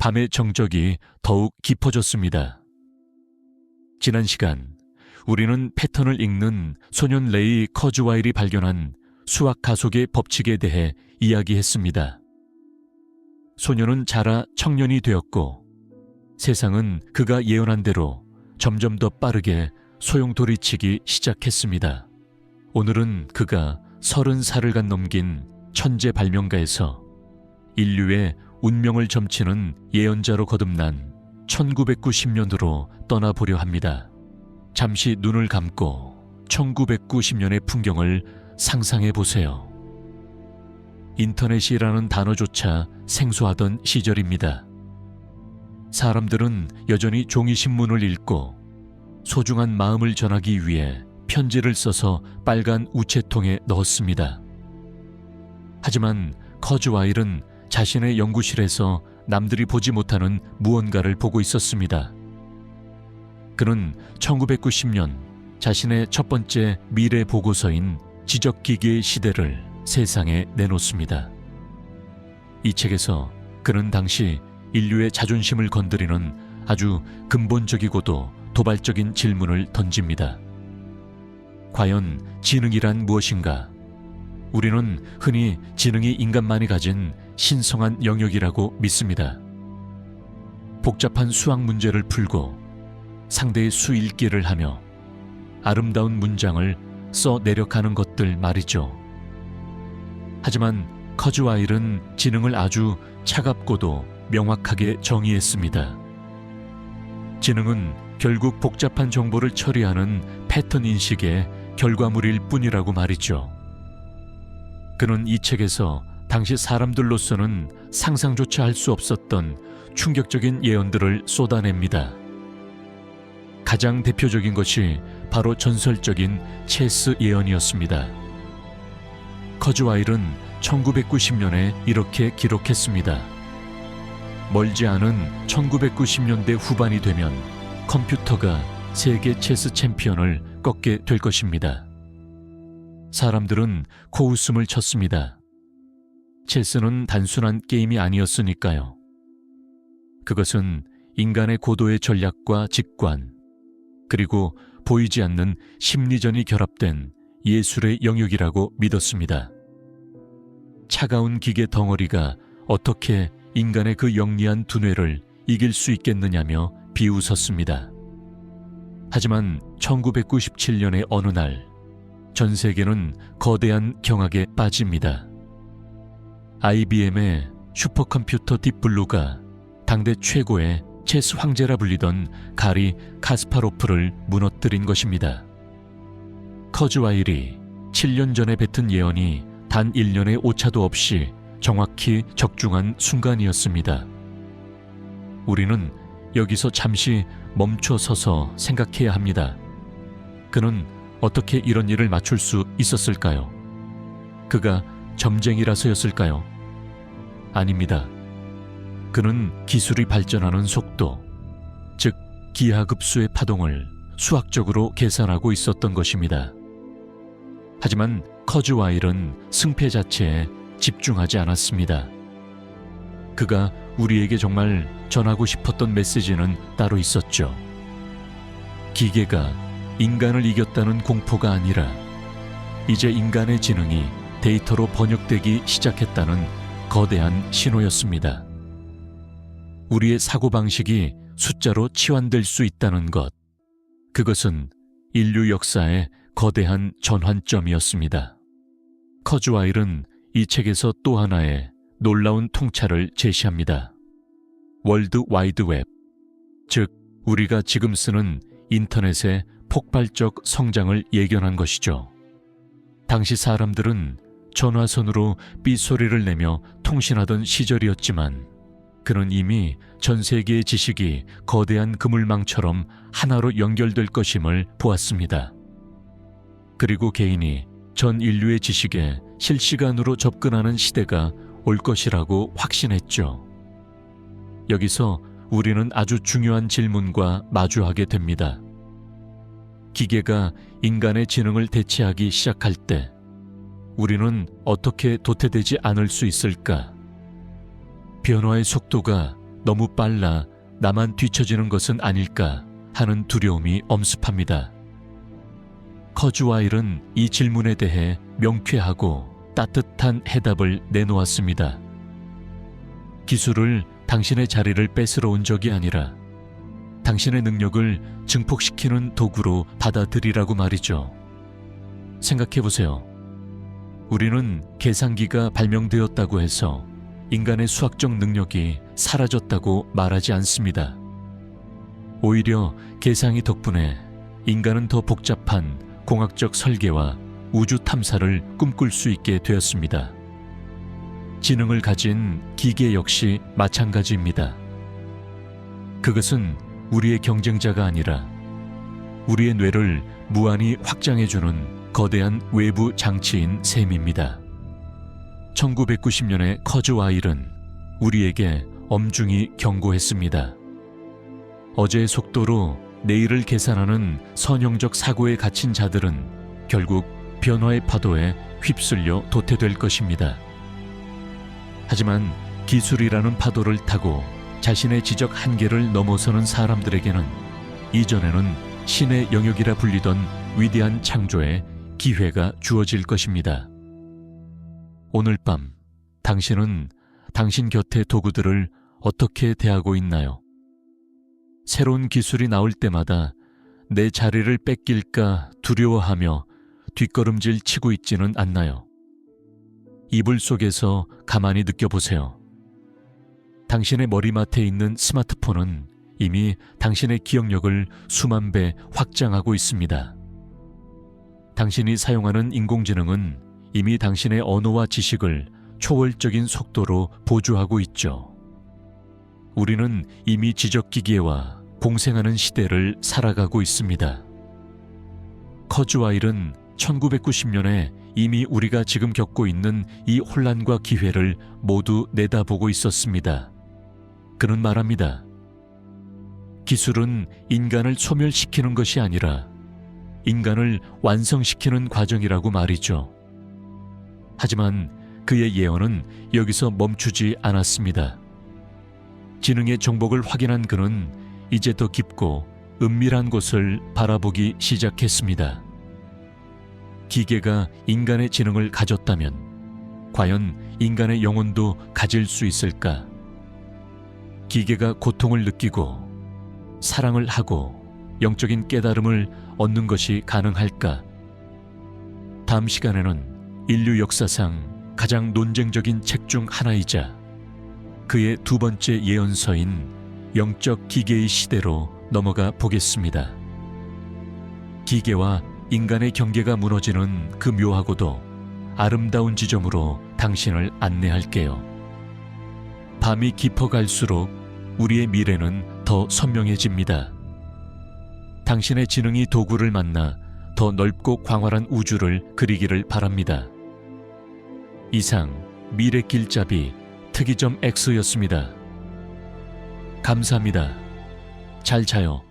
밤의 정적이 더욱 깊어졌습니다. 지난 시간 우리는 패턴을 읽는 소년 레이 커즈와일이 발견한 수학 가속의 법칙에 대해 이야기했습니다. 소년은 자라 청년이 되었고 세상은 그가 예언한 대로 점점 더 빠르게 소용돌이치기 시작했습니다. 오늘은 그가 서른 살을 간 넘긴 천재 발명가에서 인류의 운명을 점치는 예언자로 거듭난 1990년으로 떠나보려 합니다. 잠시 눈을 감고 1990년의 풍경을 상상해 보세요. 인터넷이라는 단어조차 생소하던 시절입니다. 사람들은 여전히 종이신문을 읽고 소중한 마음을 전하기 위해 편지를 써서 빨간 우체통에 넣었습니다. 하지만 커즈와일은 자신의 연구실에서 남들이 보지 못하는 무언가를 보고 있었습니다. 그는 1990년 자신의 첫 번째 미래 보고서인 지적기기의 시대를 세상에 내놓습니다. 이 책에서 그는 당시 인류의 자존심을 건드리는 아주 근본적이고도 도발적인 질문을 던집니다. 과연 지능이란 무엇인가? 우리는 흔히 지능이 인간만이 가진 신성한 영역이라고 믿습니다. 복잡한 수학 문제를 풀고 상대의 수 읽기를 하며 아름다운 문장을 써 내려가는 것들 말이죠. 하지만 커즈와일은 지능을 아주 차갑고도 명확하게 정의했습니다. 지능은 결국 복잡한 정보를 처리하는 패턴 인식의 결과물일 뿐이라고 말이죠. 그는 이 책에서 당시 사람들로서는 상상조차 할 수 없었던 충격적인 예언들을 쏟아냅니다. 가장 대표적인 것이 바로 전설적인 체스 예언이었습니다. 커즈와일은 1990년에 이렇게 기록했습니다. 멀지 않은 1990년대 후반이 되면 컴퓨터가 세계 체스 챔피언을 꺾게 될 것입니다. 사람들은 코웃음을 쳤습니다. 체스는 단순한 게임이 아니었으니까요. 그것은 인간의 고도의 전략과 직관, 그리고 보이지 않는 심리전이 결합된 예술의 영역이라고 믿었습니다. 차가운 기계 덩어리가 어떻게 인간의 그 영리한 두뇌를 이길 수 있겠느냐며 비웃었습니다. 하지만 1997년의 어느 날, 전 세계는 거대한 경악에 빠집니다. IBM의 슈퍼컴퓨터 딥블루가 당대 최고의 체스 황제라 불리던 가리 카스파로프를 무너뜨린 것입니다. 커즈와일이 7년 전에 뱉은 예언이 단 1년의 오차도 없이 정확히 적중한 순간이었습니다. 우리는 여기서 잠시 멈춰 서서 생각해야 합니다. 그는 어떻게 이런 일을 맞출 수 있었을까요? 그가 점쟁이라서였을까요? 아닙니다. 그는 기술이 발전하는 속도, 즉 기하급수의 파동을 수학적으로 계산하고 있었던 것입니다. 하지만 커즈와일은 승패 자체에 집중하지 않았습니다. 그가 우리에게 정말 전하고 싶었던 메시지는 따로 있었죠. 기계가 인간을 이겼다는 공포가 아니라 이제 인간의 지능이 데이터로 번역되기 시작했다는 거대한 신호였습니다. 우리의 사고방식이 숫자로 치환될 수 있다는 것. 그것은 인류 역사의 거대한 전환점이었습니다. 커즈와일은 이 책에서 또 하나의 놀라운 통찰을 제시합니다. 월드 와이드 웹, 즉 우리가 지금 쓰는 인터넷의 폭발적 성장을 예견한 것이죠. 당시 사람들은 전화선으로 삐소리를 내며 통신하던 시절이었지만 그는 이미 전 세계의 지식이 거대한 그물망처럼 하나로 연결될 것임을 보았습니다. 그리고 개인이 전 인류의 지식에 실시간으로 접근하는 시대가 올 것이라고 확신했죠. 여기서 우리는 아주 중요한 질문과 마주하게 됩니다. 기계가 인간의 지능을 대체하기 시작할 때 우리는 어떻게 도태되지 않을 수 있을까? 변화의 속도가 너무 빨라 나만 뒤처지는 것은 아닐까 하는 두려움이 엄습합니다. 커즈와일은 이 질문에 대해 명쾌하고 따뜻한 해답을 내놓았습니다. 기술을 당신의 자리를 뺏으러 온 적이 아니라 당신의 능력을 증폭시키는 도구로 받아들이라고 말이죠. 생각해 보세요. 우리는 계산기가 발명되었다고 해서 인간의 수학적 능력이 사라졌다고 말하지 않습니다. 오히려 계상이 덕분에 인간은 더 복잡한 공학적 설계와 우주 탐사를 꿈꿀 수 있게 되었습니다. 지능을 가진 기계 역시 마찬가지입니다. 그것은 우리의 경쟁자가 아니라 우리의 뇌를 무한히 확장해주는 거대한 외부 장치인 셈입니다. 1990년에 커즈와일은 우리에게 엄중히 경고했습니다. 어제의 속도로 내일을 계산하는 선형적 사고에 갇힌 자들은 결국 변화의 파도에 휩쓸려 도태될 것입니다. 하지만 기술이라는 파도를 타고 자신의 지적 한계를 넘어서는 사람들에게는 이전에는 신의 영역이라 불리던 위대한 창조의 기회가 주어질 것입니다. 오늘 밤 당신은 당신 곁의 도구들을 어떻게 대하고 있나요? 새로운 기술이 나올 때마다 내 자리를 뺏길까 두려워하며 뒷걸음질 치고 있지는 않나요? 이불 속에서 가만히 느껴보세요. 당신의 머리맡에 있는 스마트폰은 이미 당신의 기억력을 수만 배 확장하고 있습니다. 당신이 사용하는 인공지능은 이미 당신의 언어와 지식을 초월적인 속도로 보조하고 있죠. 우리는 이미 지적기기와 공생하는 시대를 살아가고 있습니다. 커즈와일은 1990년에 이미 우리가 지금 겪고 있는 이 혼란과 기회를 모두 내다보고 있었습니다. 그는 말합니다. 기술은 인간을 소멸시키는 것이 아니라 인간을 완성시키는 과정이라고 말이죠. 하지만 그의 예언은 여기서 멈추지 않았습니다. 지능의 정복을 확인한 그는 이제 더 깊고 은밀한 곳을 바라보기 시작했습니다. 기계가 인간의 지능을 가졌다면 과연 인간의 영혼도 가질 수 있을까? 기계가 고통을 느끼고 사랑을 하고 영적인 깨달음을 얻는 것이 가능할까? 다음 시간에는 인류 역사상 가장 논쟁적인 책 중 하나이자 그의 두 번째 예언서인 영적 기계의 시대로 넘어가 보겠습니다. 기계와 인간의 경계가 무너지는 그 묘하고도 아름다운 지점으로 당신을 안내할게요. 밤이 깊어갈수록 우리의 미래는 더 선명해집니다. 당신의 지능이 도구를 만나 더 넓고 광활한 우주를 그리기를 바랍니다. 이상 미래 길잡이 특이점 X였습니다. 감사합니다. 잘 자요.